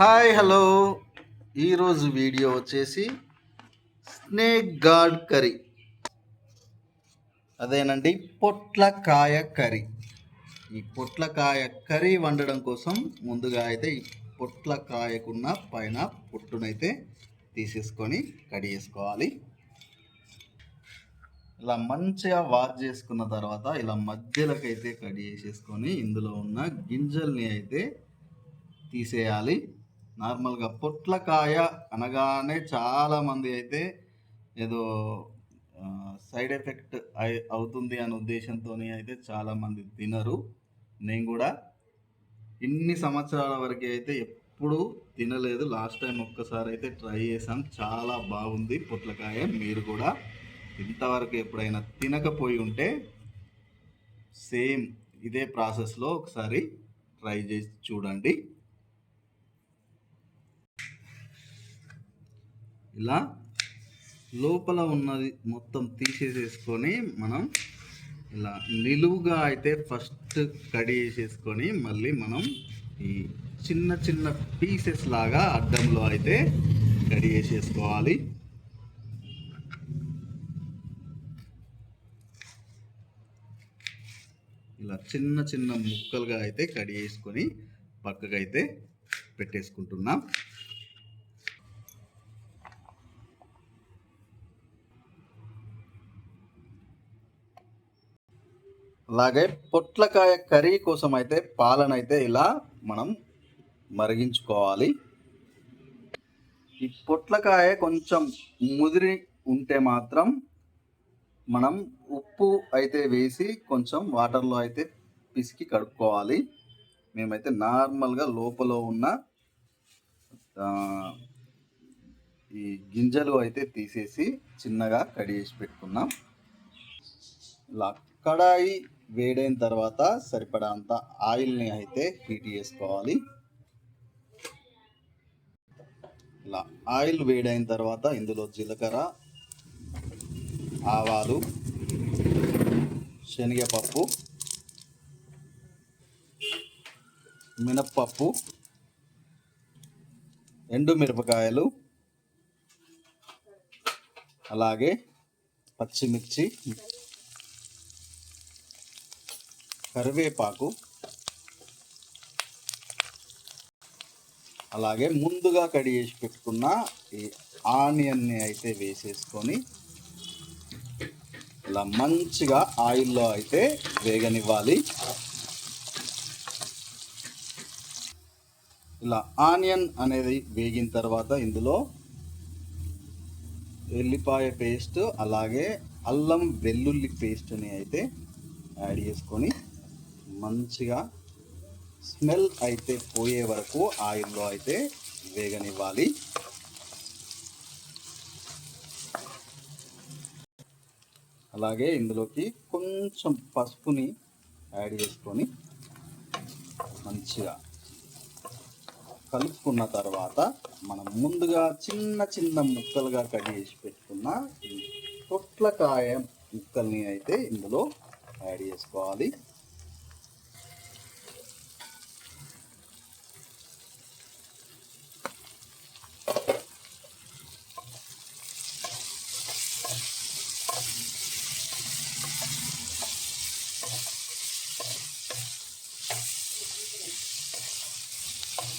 Hi hello. ఈరోజు video వచ్చేసి snake gourd curry. అదేనండి పొట్లకాయ కర్రీ. ఈ పొట్లకాయ కర్రీ వండడం కోసం ముందుగా అయితే ఈ పొట్లకాయకున్న పైన పొట్టునైతే తీసేసుకొని కడిగేసుకోవాలి. ఇలా మంచిగా వాష్ చేసుకున్న తర్వాత ఇలా మధ్యలోకి అయితే కడి చేసేసుకొని ఇందులో ఉన్న గింజల్ని అయితే తీసేయాలి. నార్మల్గా పొట్లకాయ అనగానే చాలామంది అయితే ఏదో సైడ్ ఎఫెక్ట్ అవుతుంది అనే ఉద్దేశంతో అయితే చాలామంది తినరు. నేను కూడా ఇన్ని సంవత్సరాల వరకు అయితే ఎప్పుడు తినలేదు. లాస్ట్ టైం ఒక్కసారి అయితే ట్రై చేసాం చాలా బాగుంది పొట్లకాయ. మీరు కూడా ఇంతవరకు ఎప్పుడైనా తినకపోయి ఉంటే సేమ్ ఇదే ప్రాసెస్లో ఒకసారి ట్రై చేసి చూడండి. ఇలా లోపల ఉన్నది మొత్తం తీసేసేసుకొని మనం ఇలా నిలువుగా అయితే ఫస్ట్ కడి చేసేసుకొని మళ్ళీ మనం ఈ చిన్న చిన్న పీసెస్ లాగా అడ్డంలో అయితే కడి చేసేసుకోవాలి. ఇలా చిన్న చిన్న ముక్కలుగా అయితే కడి వేసుకొని పక్కకైతే పెట్టేసుకుంటున్నాం. అలాగే పొట్లకాయ కర్రీ కోసం అయితే పాలనైతే ఇలా మనం మరిగించుకోవాలి. ఈ పొట్లకాయ కొంచెం ముదిరి ఉంటే మాత్రం మనం ఉప్పు అయితే వేసి కొంచెం వాటర్లో అయితే పిసికి కడుక్కోవాలి. మేమైతే నార్మల్గా లోపల ఉన్న ఈ గింజలు అయితే తీసేసి చిన్నగా కడిగేసి పెట్టుకున్నాం. ఇలా కడాయి వేడైన తర్వాత సరిపడా అంత ఆయిల్ని అయితే హీట్ చేసుకోవాలి. ఇలా ఆయిల్ వేడైన తర్వాత ఇందులో జీలకర్ర ఆవాలు శనగపప్పు మినప్పప్పు ఎండుమిరపకాయలు అలాగే పచ్చిమిర్చి కరివేపాకు. అలాగే ముందుగా కడిగేసి పెట్టుకున్న ఈ ఆనియన్ని అయితే వేసేసుకొని ఇలా మంచిగా ఆయిల్లో అయితే వేగనివ్వాలి. ఇలా ఆనియన్ అనేది వేగిన తర్వాత ఇందులో ఎల్లిపాయ పేస్ట్ అలాగే అల్లం వెల్లుల్లి పేస్ట్ని అయితే యాడ్ చేసుకొని మంచిగా స్మెల్ అయితే పోయే వరకు ఆయిల్లో అయితే వేగనివ్వాలి. అలాగే ఇందులోకి కొంచెం పసుపుని యాడ్ చేసుకొని మంచిగా కలుపుకున్న తర్వాత మనం ముందుగా చిన్న చిన్న ముక్కలుగా కట్ చేసి పెట్టుకున్న పొట్లకాయ ముక్కల్ని అయితే ఇందులో యాడ్ చేసుకోవాలి.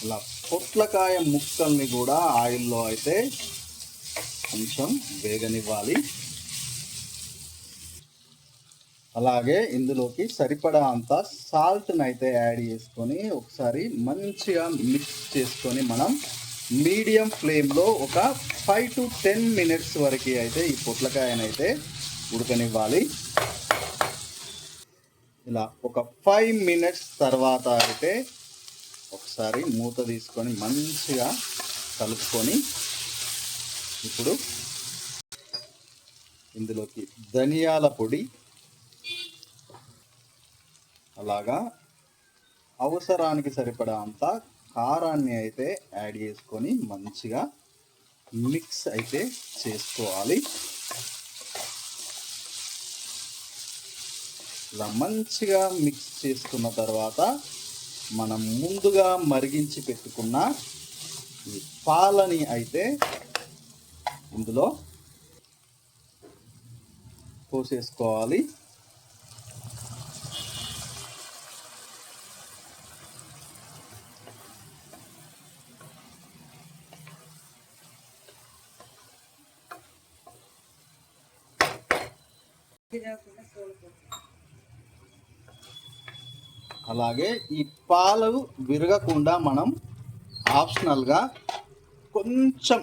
ఇలా పొట్లకాయ ముక్కల్ని కూడా ఆయిల్లో అయితే కొంచెం వేగనివ్వాలి. అలాగే ఇందులోకి సరిపడా అంత సాల్ట్ని అయితే యాడ్ చేసుకొని ఒకసారి మంచిగా మిక్స్ చేసుకొని మనం మీడియం ఫ్లేమ్లో ఒక ఫైవ్ టు టెన్ మినిట్స్ వరకు అయితే ఈ పొట్లకాయనైతే ఉడకనివ్వాలి. ఇలా ఒక ఫైవ్ మినిట్స్ తర్వాత అయితే ఒకసారి మూత తీసుకొని మంచిగా కలుపుకొని ఇప్పుడు ఇందులోకి ధనియాల పొడి అలాగా అవసరానికి సరిపడా అంత కారాన్ని అయితే యాడ్ చేసుకొని మంచిగా మిక్స్ అయితే చేసుకోవాలి. ఇలా మంచిగా మిక్స్ చేసుకున్న తర్వాత మనం ముందుగా మరిగించి పెట్టుకున్న ఈ పాలని అయితే ఇందులో పోసేసుకోవాలి. అలాగే ఈ పాలు విరగకుండా మనం ఆప్షనల్గా కొంచెం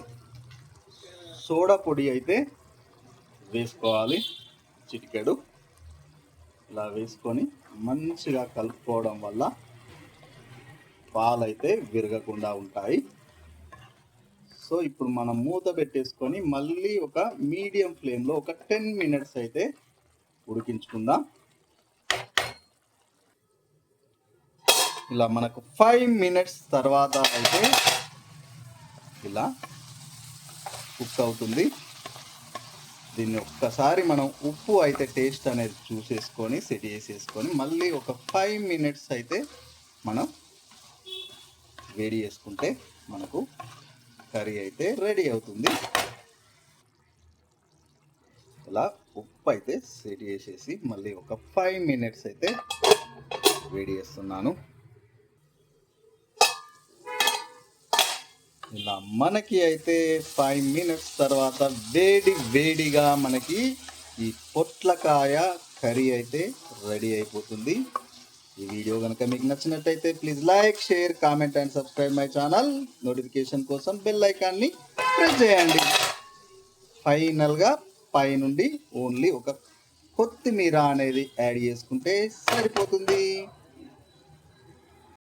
సోడా పొడి అయితే వేసుకోవాలి. చిటికెడు. ఇలా వేసుకొని మంచిగా కలుపుకోవడం వల్ల పాలైతే విరగకుండా ఉంటాయి. సో ఇప్పుడు మనం మూత పెట్టేసుకొని మళ్ళీ ఒక మీడియం ఫ్లేమ్లో ఒక టెన్ మినిట్స్ అయితే ఉడికించుకుందాం. ఇలా మనకు ఫైవ్ మినిట్స్ తర్వాత అయితే ఇలా కుక్ అవుతుంది. దీన్ని ఒక్కసారి మనం ఉప్పు అయితే టేస్ట్ అనేది చూసేసుకొని సెట్ చేసేసుకొని మళ్ళీ ఒక ఫైవ్ మినిట్స్ అయితే మనం వేడి చేసుకుంటే మనకు కర్రీ అయితే రెడీ అవుతుంది. ఇలా ఉప్పు అయితే సెట్ చేసేసి మళ్ళీ ఒక ఫైవ్ మినిట్స్ అయితే వేడి చేస్తున్నాను. ఇలా మనకి అయితే ఫైవ్ మినిట్స్ తర్వాత వేడి వేడిగా మనకి ఈ పొట్లకాయ కర్రీ అయితే రెడీ అయిపోతుంది. ఈ వీడియో కనుక మీకు నచ్చినట్టయితే please like share comment and subscribe my channel notification కోసం బెల్ ఐకాన్ని ప్రెస్ చేయండి. ఫైనల్గా పైనుండి ఓన్లీ ఒక కొత్తిమీర అనేది యాడ్ చేసుకుంటే సరిపోతుంది.